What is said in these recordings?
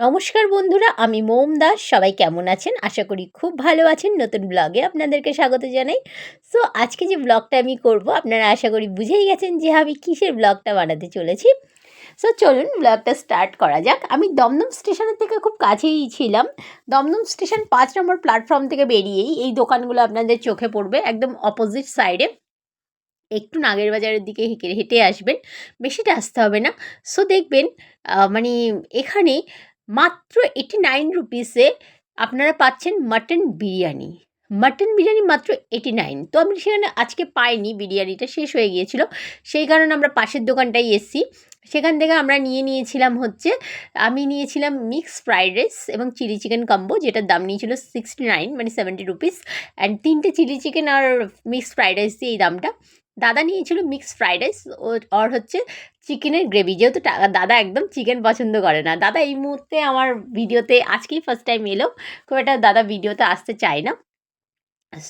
নমস্কার বন্ধুরা, আমি মোম দাস। সবাই কেমন আছেন? আশা করি খুব ভালো আছেন। নতুন ব্লগে আপনাদেরকে স্বাগত জানাই। সো আজকে যে ব্লগটা আমি করব, আপনারা আশা করি বুঝেই গেছেন যে আমি কিসের ব্লগটা বানাতে চলেছি। সো চলুন ব্লগটা স্টার্ট করা যাক। আমি দমদম স্টেশনের থেকে খুব কাছেই ছিলাম। দমদম স্টেশন পাঁচ নম্বর প্ল্যাটফর্ম থেকে বেরিয়েই এই দোকানগুলো আপনাদের চোখে পড়বে, একদম অপোজিট সাইডে একটু নাগের বাজারের দিকে হেঁটে হেঁটে আসবেন বেশিটা আসতে হবে না। সো দেখবেন মানে এখানে মাত্র এইটি নাইন রুপিসে আপনারা পাচ্ছেন মাটন বিরিয়ানি। মাটন বিরিয়ানি মাত্র এইটি নাইন তো আমি সেখানে আজকে পাইনি, বিরিয়ানিটা শেষ হয়ে গিয়েছিল। সেই কারণে আমরা পাশের দোকানটাই এসেছি। সেখান থেকে আমরা নিয়ে নিয়েছিলাম হচ্ছে, আমি নিয়েছিলাম মিক্স ফ্রাইড রাইস এবং চিলি চিকেন কম্বো যেটার দাম নিয়েছিল সিক্সটি নাইন মানে সেভেন্টি রুপিস অ্যান্ড তিনটে চিলি চিকেন আর মিক্স ফ্রাইড রাইস দিয়ে এই দামটা। দাদা নিয়েছিল মিক্স ফ্রাইড রাইস ওর হচ্ছে চিকেনের গ্রেভি যেহেতু দাদা একদম চিকেন পছন্দ করে না। দাদা এই মুহূর্তে আমার ভিডিওতে আজকেই ফার্স্ট টাইম এলো। খুব একটা দাদা ভিডিওতে আসতে চায় না।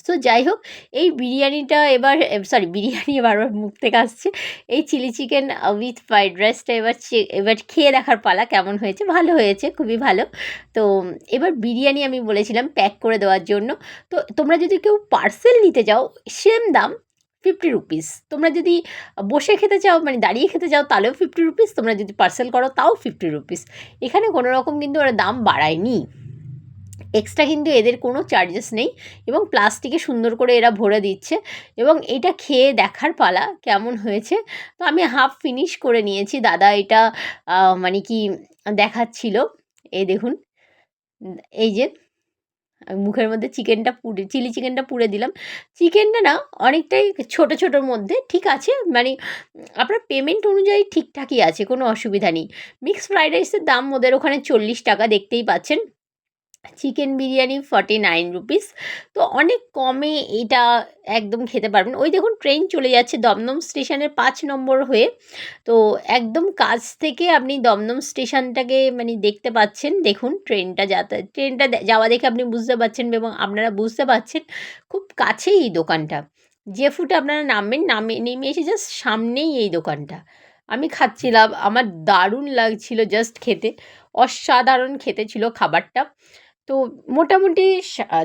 তো যাই হোক, এই বিরিয়ানিটা এবার সরি বিরিয়ানি বারবার মুখ থেকে আসছে। এই চিলি চিকেন উইথ ফ্রাইড রাইসটা এবার এবার খেয়ে দেখার পালা কেমন হয়েছে? ভালো হয়েছে, খুবই ভালো। তো এবার বিরিয়ানি আমি বলেছিলাম প্যাক করে দেওয়ার জন্য। তো তোমরা যদি কেউ পার্সেল নিতে যাও সেম দাম ফিফটি রুপিস তোমরা যদি বসে খেতে চাও মানে দাঁড়িয়ে খেতে চাও, তাহলেও ফিফটি রুপিস তোমরা যদি পার্সেল করো, তাও ফিফটি রুপিস এখানে কোনো রকম কিন্তু ওরা দাম বাড়ায়নি। এক্সট্রা কিন্তু এদের কোনো চার্জেস নেই এবং প্লাস্টিকে সুন্দর করে এরা ভরে দিচ্ছে এবং এটা খেয়ে দেখার পালা কেমন হয়েছে। তো আমি হাফ ফিনিশ করে নিয়েছি। দাদা এটা মানে কি দেখাচ্ছিল। এই দেখুন, এই যে মুখের মধ্যে চিকেনটা পুড়ে, চিলি চিকেনটা পুড়ে দিলাম। চিকেনটা না অনেকটাই ছোট, ছোটোর মধ্যে, ঠিক আছে? মানে আপনার পেমেন্ট অনুযায়ী ঠিকঠাকই আছে, কোনো অসুবিধা নেই। মিক্সড ফ্রাইড রাইসের দাম ওদের ওখানে চল্লিশ টাকা দেখতেই পাচ্ছেন। Chicken biryani forty nine rupees তো অনেক কমে এটা একদম খেতে পারবেন। ওই দেখুন ট্রেন চলে যাচ্ছে দমদম স্টেশনের পাঁচ নম্বর হয়ে। তো একদম কাছ থেকে আপনি দমদম স্টেশনটাকে মানে দেখতে পাচ্ছেন। দেখুন ট্রেনটা যাতায়াত ট্রেনটা যাওয়া দেখে আপনি বুঝতে পারছেন এবং আপনারা বুঝতে পারছেন খুব কাছেই এই দোকানটা। যে ফুটে আপনারা নামবেন, নামে, নেমে এসে জাস্ট সামনেই এই দোকানটা। আমি খাচ্ছিলাম, আমার দারুণ লাগছিল জাস্ট খেতে। অসাধারণ খেতে ছিল খাবারটা। তো মোটামুটি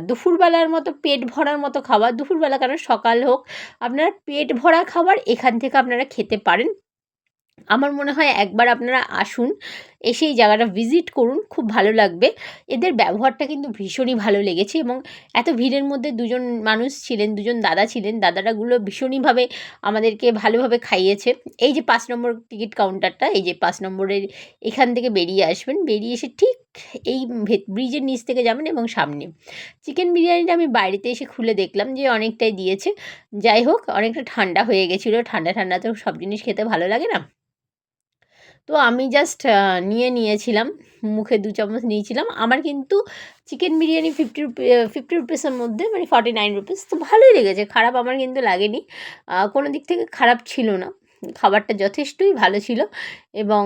দুপুরবেলার মতো পেট ভরার মতো খাবার, দুপুরবেলা কারণ সকাল হোক, আপনারা পেট ভরা খাবার এখান থেকে আপনারা খেতে পারেন। আমার মনে হয় একবার আপনারা আসুন এসে এই জায়গাটা ভিজিট করুন, খুব ভালো লাগবে। এদের ব্যবহারটা কিন্তু ভীষণই ভালো লেগেছে এবং এত ভিড়ের মধ্যে দুজন মানুষ ছিলেন, দুজন দাদা ছিলেন দাদারাগুলো ভীষণইভাবে আমাদেরকে ভালোভাবে খাইয়েছে। এই যে পাঁচ নম্বর টিকিট কাউন্টারটা এই যে পাঁচ নম্বরের এখান থেকে বেরিয়ে আসবেন। বেরিয়ে এসে ঠিক এই ব্রিজের নিচ থেকে যাবেন এবং সামনে। চিকেন বিরিয়ানিটা আমি বাড়িতে এসে খুলে দেখলাম যে অনেকটাই দিয়েছে। যাই হোক, অনেকটা ঠান্ডা হয়ে গেছিল। ঠান্ডা ঠান্ডা তো সব জিনিস খেতে ভালো লাগে না? তো আমি জাস্ট নিয়ে নিয়েছিলাম, মুখে দু চামচ নিয়েছিলাম। আমার কিন্তু চিকেন বিরিয়ানি ফিফটি ফিফটি রুপিসের মধ্যে মানে ফর্টি নাইন রুপিস তো ভালোই লেগেছে। খারাপ আমার কিন্তু লাগেনি। কোনো দিক থেকে খারাপ ছিল না। খাবারটা যথেষ্টই ভালো ছিল এবং